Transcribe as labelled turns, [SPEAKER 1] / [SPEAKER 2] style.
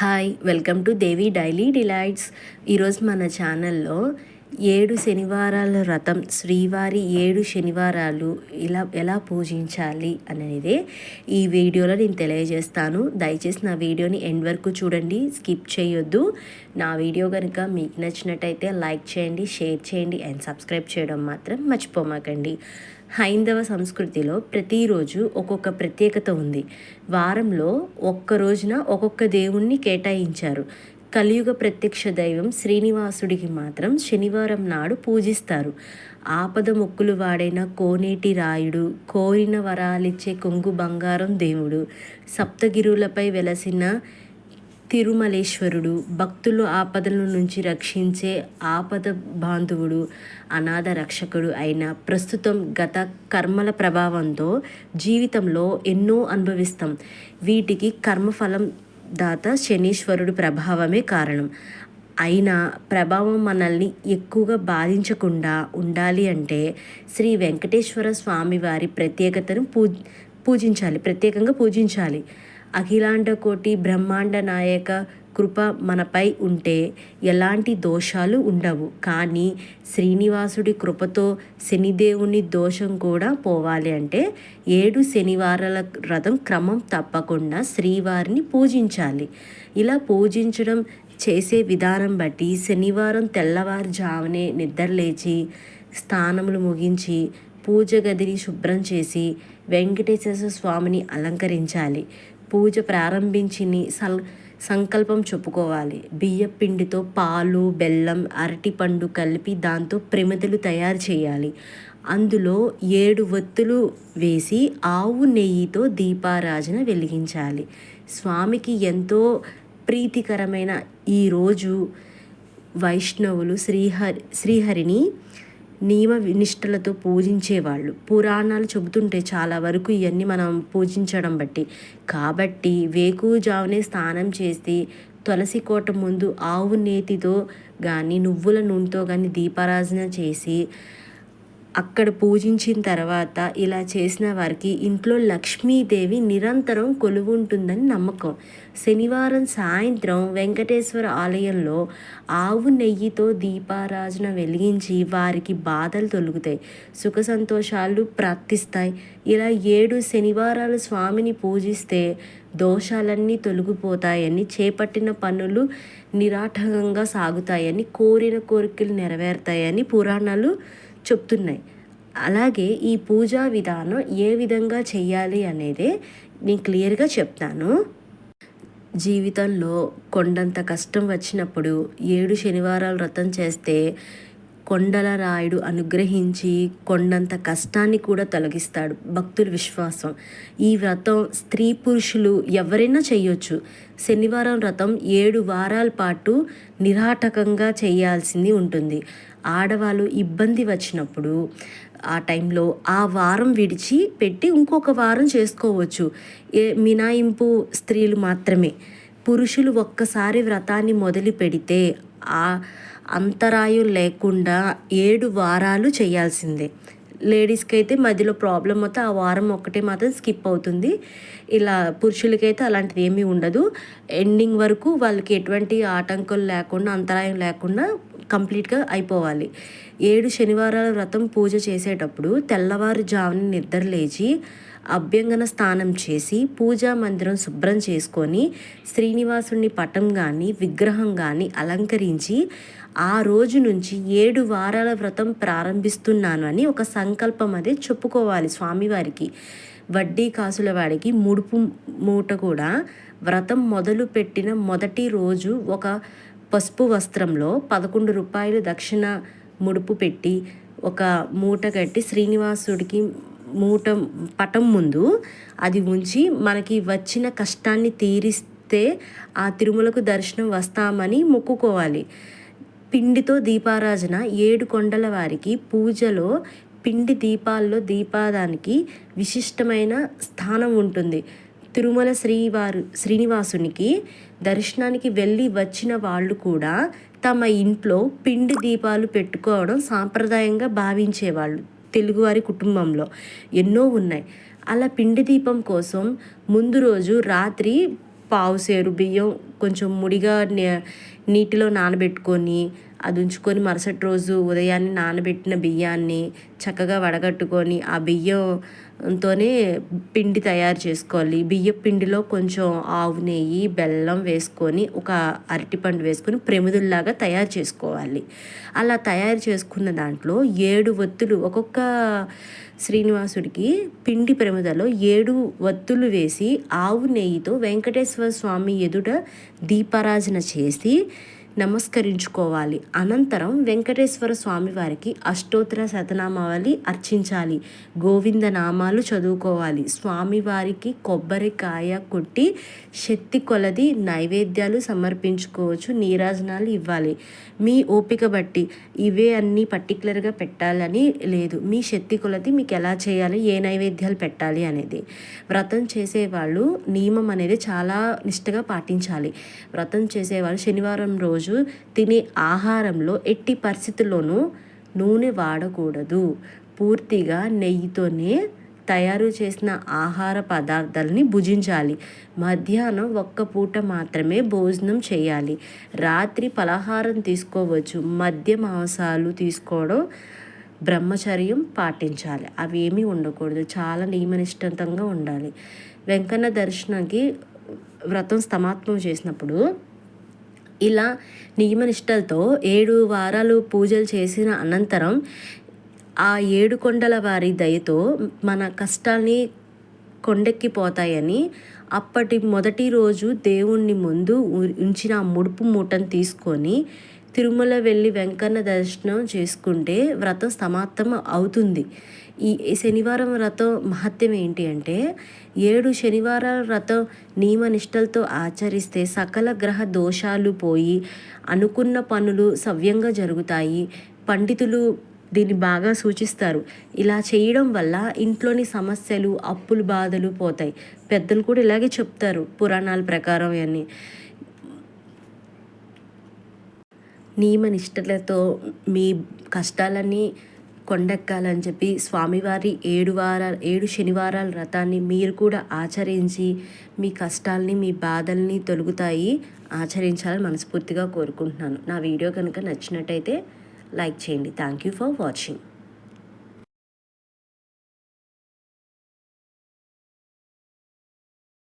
[SPEAKER 1] Hi welcome to Devi daily delights. ఈరోజు మన ఛానల్లో ఏడు శనివారాల వ్రతం శ్రీవారి ఏడు శనివారాలు ఇలా ఎలా పూజించాలి అనేది ఈ వీడియోలో నేను తెలియజేస్తాను. దయచేసి నా వీడియోని ఎండ్ వరకు చూడండి స్కిప్ చేయొద్దు. నా వీడియో కనుక మీకు నచ్చినట్టయితే లైక్ చేయండి షేర్ చేయండి అండ్ సబ్స్క్రైబ్ చేయడం మాత్రం మర్చిపోమాకండి. హైందవ సంస్కృతిలో ప్రతిరోజు ఒక్కొక్క ప్రత్యేకత ఉంది. వారంలో ఒక్క రోజున ఒక్కొక్క దేవుణ్ణి కేటాయించారు. కలియుగ ప్రత్యక్ష దైవం శ్రీనివాసుడికి మాత్రం శనివారం నాడు పూజిస్తారు. ఆపద మొక్కులు వాడైన కోనేటి రాయుడు కోరిన వరాలిచ్చే కొంగు బంగారం దేవుడు సప్తగిరులపై వెలసిన తిరుమలేశ్వరుడు భక్తులు ఆపదల నుంచి రక్షించే ఆపద బాంధవుడు అనాథ రక్షకుడు అయిన ప్రస్తుతం గత కర్మల ప్రభావంతో జీవితంలో ఎన్నో అనుభవిస్తాం. వీటికి కర్మఫలం దాత శనీశ్వరుడు ప్రభావమే కారణం. అయినా ప్రభావం మనల్ని ఎక్కువగా బాధించకుండా ఉండాలి అంటే శ్రీ వెంకటేశ్వర స్వామి వారి ప్రత్యేకతను పూ పూజించాలి ప్రత్యేకంగా పూజించాలి. అఖిలాండ కోటి బ్రహ్మాండ నాయక కృప మనపై ఉంటే ఎలాంటి దోషాలు ఉండవు. కానీ శ్రీనివాసుడి కృపతో శనిదేవుని దోషం కూడా పోవాలి అంటే ఏడు శనివారాల వ్రతం క్రమం తప్పకుండా శ్రీవారిని పూజించాలి. ఇలా పూజించడం చేసే విధానం బట్టి శనివారం తెల్లవారుజామునే నిద్రలేచి స్థానములు ముగించి పూజ గదిని శుభ్రం చేసి వెంకటేశ్వర స్వామిని అలంకరించాలి. పూజ ప్రారంభించి సల్ సంకల్పం చెప్పుకోవాలి. బియ్య పిండితో పాలు బెల్లం అరటిపండు కలిపి దాంతో ప్రమిదలు తయారు చేయాలి. అందులో ఏడు ఒత్తులు వేసి ఆవు నెయ్యితో దీపారాజన వెలిగించాలి. స్వామికి ఎంతో ప్రీతికరమైన ఈరోజు వైష్ణవులు శ్రీహరి శ్రీహరిని నియమ నిష్ఠలతో పూజించేవాళ్ళు. పురాణాలు చెబుతుంటే చాలా వరకు ఇవన్నీ మనం పూజించడం బట్టి. కాబట్టి వేకుజామునే స్నానం చేసి తులసి కోట ముందు ఆవు నేతితో కానీ నువ్వుల నూనెతో కానీ దీపారాధన చేసి అక్కడ పూజించిన తర్వాత ఇలా చేసిన వారికి ఇంట్లో లక్ష్మీదేవి నిరంతరం కొలువుంటుందని నమ్మకం. శనివారం సాయంత్రం వెంకటేశ్వర ఆలయంలో ఆవు నెయ్యితో దీపారాజన వెలిగించి వారికి బాధలు తొలుగుతాయి. సుఖ సంతోషాలు ప్రాప్తిస్తాయి. ఇలా ఏడు శనివారాలు స్వామిని పూజిస్తే దోషాలన్నీ తొలగిపోతాయని చేపట్టిన పనులు నిరాటకంగా సాగుతాయని కోరిన కోరికలు నెరవేరుతాయని పురాణాలు చెప్తున్నాయి. అలాగే ఈ పూజా విధానం ఏ విధంగా చేయాలి అనేది నేను క్లియర్గా చెప్తాను. జీవితంలో కొండంత కష్టం వచ్చినప్పుడు ఏడు శనివారాలు వ్రతం చేస్తే కొండల రాయుడు అనుగ్రహించి కొండంత కష్టాన్ని కూడా తొలగిస్తాడు. భక్తుల విశ్వాసం. ఈ వ్రతం స్త్రీ పురుషులు ఎవరైనా చేయొచ్చు. శనివారం వ్రతం ఏడు వారాల పాటు నిరాటకంగా చేయాల్సింది ఉంటుంది. ఆడవాళ్ళు ఇబ్బంది వచ్చినప్పుడు ఆ టైంలో ఆ వారం విడిచి పెట్టి ఇంకొక వారం చేసుకోవచ్చు. ఏ మినాయింపు స్త్రీలు మాత్రమే. పురుషులు ఒక్కసారి వ్రతాన్ని మొదలు పెడితే ఆ అంతరాయం లేకుండా ఏడు వారాలు చేయాల్సిందే. లేడీస్కి అయితే మధ్యలో ప్రాబ్లం మొత్తం ఆ వారం ఒక్కటే మాత్రం స్కిప్ అవుతుంది. ఇలా పురుషులకైతే అలాంటిది ఏమీ ఉండదు. ఎండింగ్ వరకు వాళ్ళకి ఎటువంటి ఆటంకాలు లేకుండా అంతరాయం లేకుండా కంప్లీట్గా అయిపోవాలి. ఏడు శనివారాల వ్రతం పూజ చేసేటప్పుడు తెల్లవారుజామున నిద్ర లేచి అభ్యంగన స్నానం చేసి పూజా మందిరం శుభ్రం చేసుకొని శ్రీనివాసుని పటం కానీ విగ్రహం కానీ అలంకరించి ఆ రోజు నుంచి ఏడు వారాల వ్రతం ప్రారంభిస్తున్నాను అని ఒక సంకల్పం అదే చెప్పుకోవాలి స్వామివారికి. వడ్డీ కాసుల వాడికి ముడుపు మూట కూడా వ్రతం మొదలు పెట్టిన మొదటి రోజు ఒక పసుపు వస్త్రంలో పదకొండు రూపాయలు దక్షిణ ముడుపు పెట్టి ఒక మూట కట్టి శ్రీనివాసుడికి మూట పటం ముందు అది ఉంచి మనకి వచ్చిన కష్టాన్ని తీరిస్తే ఆ తిరుమలకు దర్శనం వస్తామని మొక్కుకోవాలి. పిండితో దీపారాజన ఏడు కొండల వారికి పూజలో పిండి దీపాల్లో దీపాదానికి విశిష్టమైన స్థానం ఉంటుంది. తిరుమల శ్రీవారు శ్రీనివాసునికి దర్శనానికి వెళ్ళి వచ్చిన వాళ్ళు కూడా తమ ఇంట్లో పిండి దీపాలు పెట్టుకోవడం సాంప్రదాయంగా భావించేవాళ్ళు. తెలుగువారి కుటుంబంలో ఎన్నో ఉన్నాయి. అలా పిండి దీపం కోసం ముందు రోజు రాత్రి పావుసేరు బియ్యం కొంచెం ముడిగా నే- నీటిలో నానబెట్టుకొని అది ఉంచుకొని మరుసటి రోజు ఉదయాన్నే నానబెట్టిన బియ్యాన్ని చక్కగా వడగట్టుకొని ఆ బియ్యంతోనే పిండి తయారు చేసుకోవాలి. బియ్య పిండిలో కొంచెం ఆవు నెయ్యి బెల్లం వేసుకొని ఒక అరటిపండు వేసుకొని ప్రమిదుల్లాగా తయారు చేసుకోవాలి. అలా తయారు చేసుకున్న దాంట్లో ఏడు ఒత్తులు ఒక్కొక్క శ్రీనివాసుడికి పిండి ప్రమిదలో ఏడు ఒత్తులు వేసి ఆవు నెయ్యితో వెంకటేశ్వర స్వామి ఎదుట దీపారాజన చేసి నమస్కరించుకోవాలి. అనంతరం వెంకటేశ్వర స్వామివారికి అష్టోత్తర శతనామావళి అర్చించాలి. గోవింద నామాలు చదువుకోవాలి స్వామివారికి కొబ్బరికాయ కొట్టి శక్తి కొలది నైవేద్యాలు సమర్పించుకోవచ్చు. నీరాజనాలు ఇవ్వాలి. మీ ఓపిక బట్టి ఇవే అన్నీ పర్టికులర్గా పెట్టాలని లేదు. మీ శక్తి కొలది మీకు ఎలా చేయాలి? ఏ నైవేద్యాలు పెట్టాలి అనేది. వ్రతం చేసేవాళ్ళు నియమం అనేది చాలా నిష్టగా పాటించాలి. వ్రతం చేసేవాళ్ళు శనివారం రోజు తినే ఆహారంలో ఎట్టి పరిస్థితుల్లోనూ నూనె వాడకూడదు. పూర్తిగా నెయ్యితోనే తయారు చేసిన ఆహార పదార్థాలని భుజించాలి. మధ్యాహ్నం ఒక్క పూట మాత్రమే భోజనం చేయాలి. రాత్రి పలహారం తీసుకోవచ్చు. మద్య మాంసాలు తీసుకోవడం బ్రహ్మచర్యం పాటించాలి. అవి ఏమీ ఉండకూడదు. చాలా నియమనిష్టంతంగా ఉండాలి. వెంకన్న దర్శనంకి వ్రతం స్తమాత్మం చేసినప్పుడు ఇలా నియమనిష్టలతో ఏడు వారాలు పూజలు చేసిన అనంతరం ఆ ఏడు కొండల వారి దయతో మన కష్టాల్ని కొండెక్కిపోతాయని అప్పటి మొదటి రోజు దేవుణ్ణి ముందు ఉంచిన ఆ ముడుపు మూటను తీసుకొని తిరుమల వెళ్ళి వెంకన్న దర్శనం చేసుకుంటే వ్రతం సమాప్తం అవుతుంది. ఈ శనివారం వ్రతం మహత్యం ఏంటి అంటే ఏడు శనివారాల వ్రతం నియమనిష్టలతో ఆచరిస్తే సకల గ్రహ దోషాలు పోయి అనుకున్న పనులు సవ్యంగా జరుగుతాయి. పండితులు దీన్ని బాగా సూచిస్తారు. ఇలా చేయడం వల్ల ఇంట్లోని సమస్యలు అప్పులు బాధలు పోతాయి. పెద్దలు కూడా ఇలాగే చెప్తారు పురాణాల ప్రకారం ఇవన్నీ నియమ నిష్టలతో మీ కష్టాలన్నీ కొండెక్కాలని చెప్పి స్వామివారి ఏడు వారాలు ఏడు శనివారాల వ్రతాన్ని మీరు కూడా ఆచరించి మీ కష్టాల్ని మీ బాధల్ని తొలుగుతాయి. ఆచరించాలని మనస్ఫూర్తిగా కోరుకుంటున్నాను. నా వీడియో కనుక నచ్చినట్టయితే లైక్ చేయండి. Thank you for watching